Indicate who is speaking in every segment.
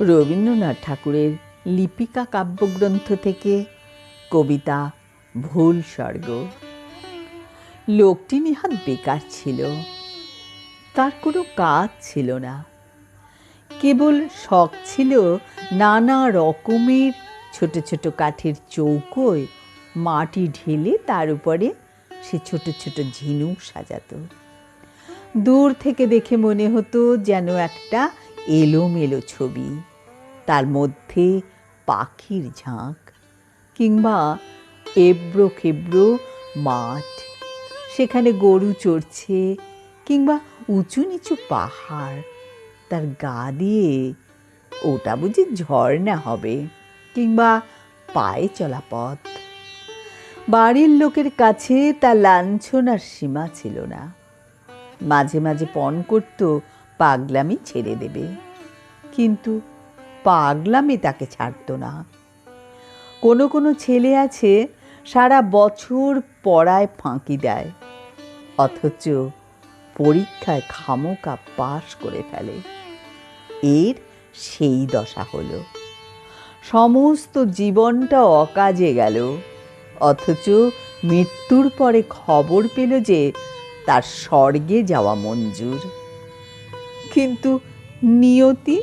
Speaker 1: রবীন্দ্রনাথ ঠাকুরের লিপিকা কাব্যগ্রন্থ থেকে কবিতা ভুল স্বর্গ। লোকটি নিহাত বেকার ছিল। তার কোনো কাজ ছিল না। কেবল শখ ছিল নানা রকমের ছোট ছোট কাঠের চৌকোয় মাটি ঢেলে তার উপরে সে ছোট ছোট ঝিনুক সাজাতো। দূর থেকে দেখে মনে হতো যেন একটা এলোমেলো ছবি। তার মধ্যে পাখির ঝাঁক কিংবা এবড়ো খেবড়ো মাঠ। সেখানে গরু চড়ছে কিংবা উঁচু নিচু পাহাড়। তার গা দিয়ে ওটা বুঝি ঝর্ণা হবে কিংবা পায়ে চলা পথ। বাড়ির লোকের কাছে তার লাঞ্ছনার সীমা ছিল না। মাঝে মাঝে পণ করত পাগলামি ছেড়ে দেবে। কিন্তু পাগলামি তাকে ছাড়তো না। কোনো কোনো ছেলে আছে, সারা বছর পড়ায় ফাঁকি দেয়, অথচ পরীক্ষায় খামোকা পাশ করে ফেলে। এর সেই দশা হলো। সমস্ত জীবনটা অকাজে গেল, অথচ মৃত্যুর পরে খবর পেল যে তার স্বর্গে যাওয়া মঞ্জুর। কিন্তু নিয়তি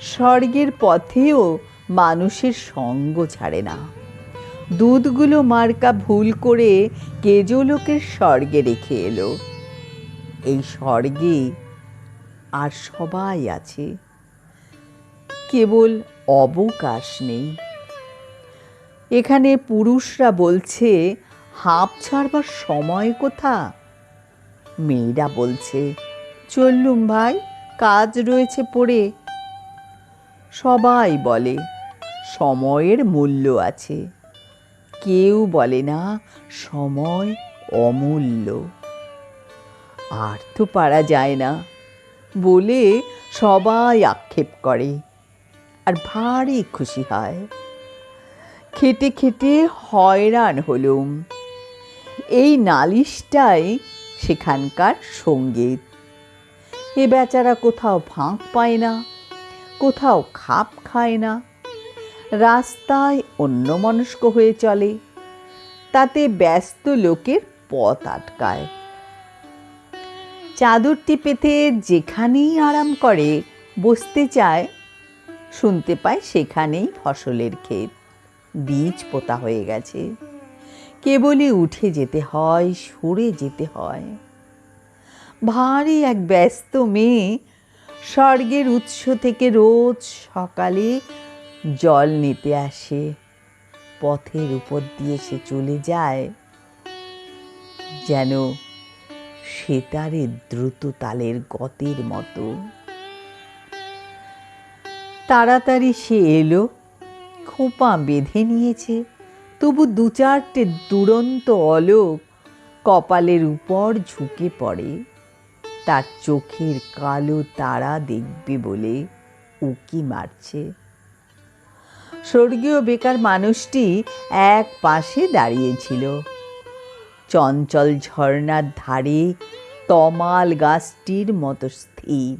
Speaker 1: স্বর্গের পথেও মানুষের সঙ্গ ছাড়ে না। দুধগুলো মার্কা ভুল করে কেজো লোকের স্বর্গে রেখে এলো। এই স্বর্গে আর সবাই আছে। কেবল অবকাশ নেই। এখানে পুরুষরা বলছে, হাঁপ ছাড়বার সময় কোথা? মেয়েরা বলছে, চললুম ভাই, কাজ রয়েছে পড়ে। সবাই বলে, সময়ের মূল্য আছে। কেউ বলে না, সময় অমূল্য। আর তো পারা যায় না, বলে সবাই আক্ষেপ করে, আর ভারী খুশি হয়। খেটে খেটে হয়রান হলুম। এই নালিশটাই সেখানকার সংগীত। এ বেচারা কোথাও ফাঁক পায় না। কোথাও খাপ খায় না। রাস্তায় অন্যমনস্ক হয়ে চলে। তাতে ব্যস্ত লোকের পথ আটকায়। চাদরটি পেতে যেখানেই আরাম করে, বসতে চায়, শুনতে পায় সেখানেই ফসলের ক্ষেত। বীজ পোতা হয়ে গেছে। কেবলই উঠে যেতে হয়, সরে যেতে হয়। ভারী এক ব্যস্ত মেয়ে স্বর্গের উৎস থেকে রোজ সকালে জল নিতে আসে। পথের উপর দিয়ে সে চলে যায়। যেন সেতারের দ্রুত তালের গতের মতো। তাড়াতাড়ি সে এলো, খোপা বেঁধে নিয়েছে। তবু দু চারটে দুরন্ত অলোক কপালের উপর ঝুঁকে পড়ে। তার চোখের কালো তারা দেখবে বলে উকি মারছে। স্বর্গীয় বেকার মানুষটি এক পাশে দাঁড়িয়েছিল চঞ্চল ঝর্ণার ধারে তমাল গাছটির মতো স্থির।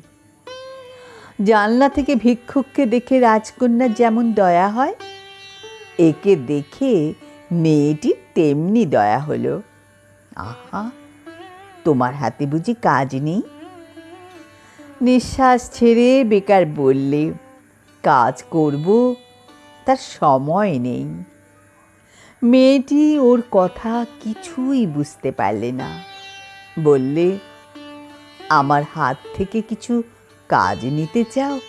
Speaker 1: জানলা থেকে ভিক্ষুককে দেখে রাজকন্যার যেমন দয়া হয়, একে দেখে মেয়েটি তেমনি দয়া হলো। আহা! তোমার হাতে বুঝি কাজ নেই? নিঃশ্বাস ছেড়ে বেকার বললে, কাজ করব, তার সময় নেই। মেয়েটি ওর কথা কিছুই বুঝতে পারলে না। বললে, আমার হাত থেকে কিছু কাজ নিতে চাও?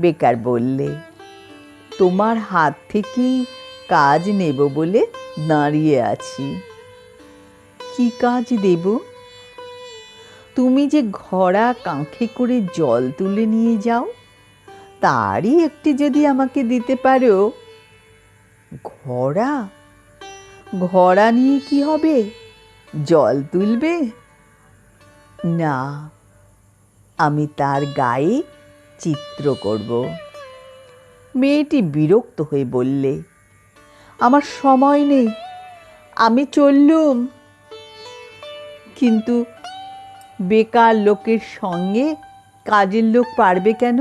Speaker 1: বেকার বললে, তোমার হাত থেকেই কাজ নেব বলে দাঁড়িয়ে আছি। কি কাজ দেব? তুমি যে ঘোড়া কাঁখে করে জল তুলে নিয়ে যাও, তারই একটি যদি আমাকে দিতে পারো। ঘোড়া? ঘোড়া নিয়ে কি হবে? জল তুলবে? না, আমি তার গায়ে চিত্র করব। মেয়েটি বিরক্ত হয়ে বললে, আমার সময় নেই, আমি চললুম। কিন্তু বেকার লোকের সঙ্গে কাজের লোক পারবে কেন?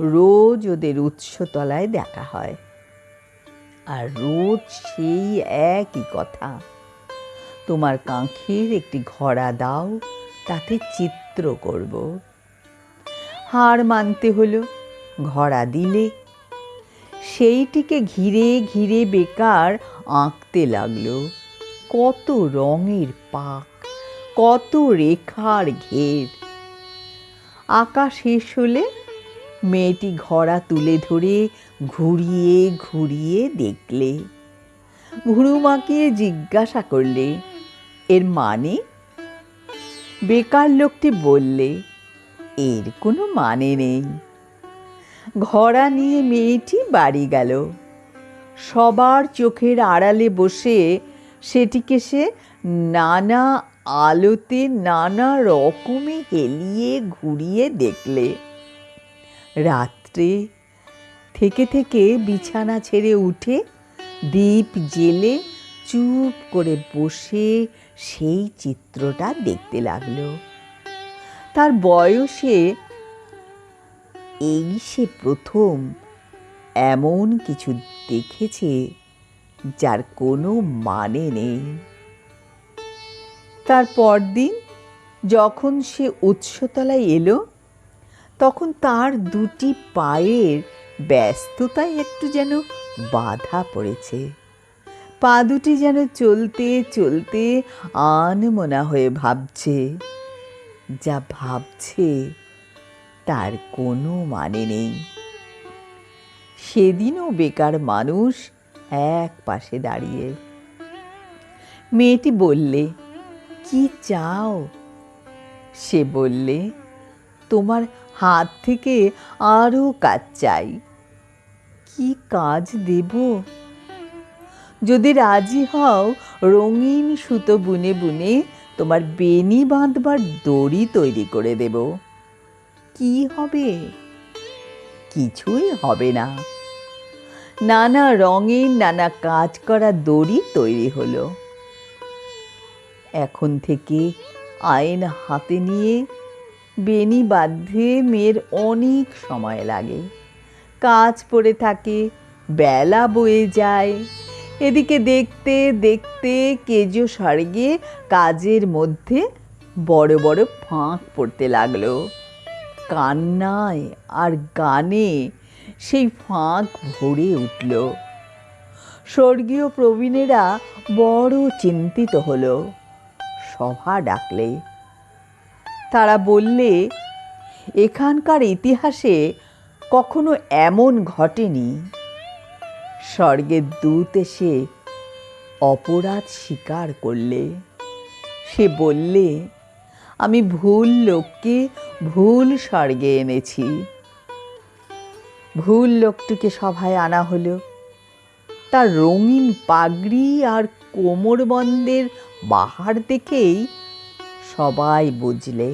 Speaker 1: রোজ ওদের উৎসতলায় দেখা হয়। আর রোজ সেই একই কথা। তোমার কাঁখের একটি ঘোড়া দাও, তাতে চিত্র করব। হার মানতে হলো, ঘোড়া দিলে। সেইটিকে ঘিরে ঘিরে বেকার আঁকতে লাগল। কত রঙের পাক, কত রেখার ঘের। আঁকা শেষ হলে মেয়েটি ঘোড়া তুলে ধরে ঘুরিয়ে ঘুরিয়ে দেখলে। ঘুরুমাকে জিজ্ঞাসা করলে, এর মানে? বেকার লোকটি বললে, এর কোনো মানে নেই। ঘোড়া নিয়ে মেয়েটি বাড়ি গেল। সবার চোখের আড়ালে বসে সেটিকে সে নানা আলোতে নানা রকমে হেলিয়ে ঘুরিয়ে দেখলে। রাত্রে থেকে থেকে বিছানা ছেড়ে উঠে দ্বীপ জেলে চুপ করে বসে সেই চিত্রটা দেখতে লাগল। তার বয়সে এই সে প্রথম এমন কিছু দেখেছে যার কোনো মানে নেই। তার পরদিন যখন সে উৎসতলায় এলো, তখন তার দুটি পায়ের ব্যস্ততায় একটু যেন বাধা পড়েছে। পা দুটি যেন চলতে চলতে আনমনা হয়ে ভাবছে। যা ভাবছে তার কোনো মানে নেই। সেদিনও বেকার মানুষ এক পাশে দাঁড়িয়ে। মেয়েটি বললে, কি চাও? সে বললে, তোমার হাত থেকে আরও কাজ চাই। কি কাজ দেব? যদি রাজি হও, রঙিন সুতো বুনে বুনে তোমার বেনি বাঁধবার দড়ি তৈরি করে দেব। কি হবে? কিছুই হবে না। নানা রঙের নানা কাজ করা দড়ি তৈরি হলো। এখন থেকে আইন হাতে নিয়ে বেনি বাঁধে মেয়ের অনেক সময় লাগে। কাজ পড়ে থাকে, বেলা বয়ে যায়। এদিকে দেখতে দেখতে কেজো স্বর্গে কাজের মধ্যে বড় বড় ফাঁক পড়তে লাগল। কান্নায় আর গানে সেই ফাঁক ভরে উঠল। স্বর্গীয় প্রবীণেরা বড় চিন্তিত হলো। সভা ডাকলে। তারা বললে, এখানকার ইতিহাসে কখনো এমন ঘটেনি। স্বর্গের দূত এসে অপরাধ স্বীকার করলে। সে বললে, আমি ভুল লোককে ভুল স্বর্গে এনেছি। ভুল লোকটিকে সভায় আনা হলো। তার রঙিন পাগড়ি আর কোমরবন্দের বাহার দেখেই সবাই বুঝলে,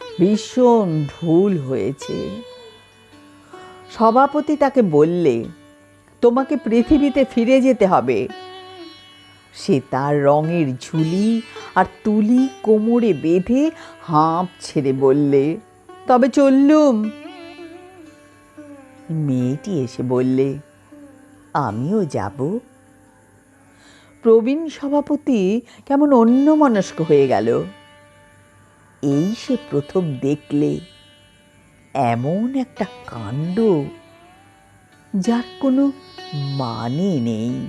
Speaker 1: ভীষণ ভুল হয়েছে। সভাপতি তাকে বললে, তোমাকে পৃথিবীতে ফিরে যেতে হবে। সে তার রঙের ঝুলি আর তুলি কোমরে বেঁধে হাঁপ ছেড়ে বললে, তবে চললুম। মেয়েটি এসে বললে, আমিও যাব। প্রবীণ সভাপতি কেমন অন্য মনস্ক হয়ে গেল। এই সে প্রথম দেখলে এমন একটা কাণ্ড, যার কোনো মানে নেই।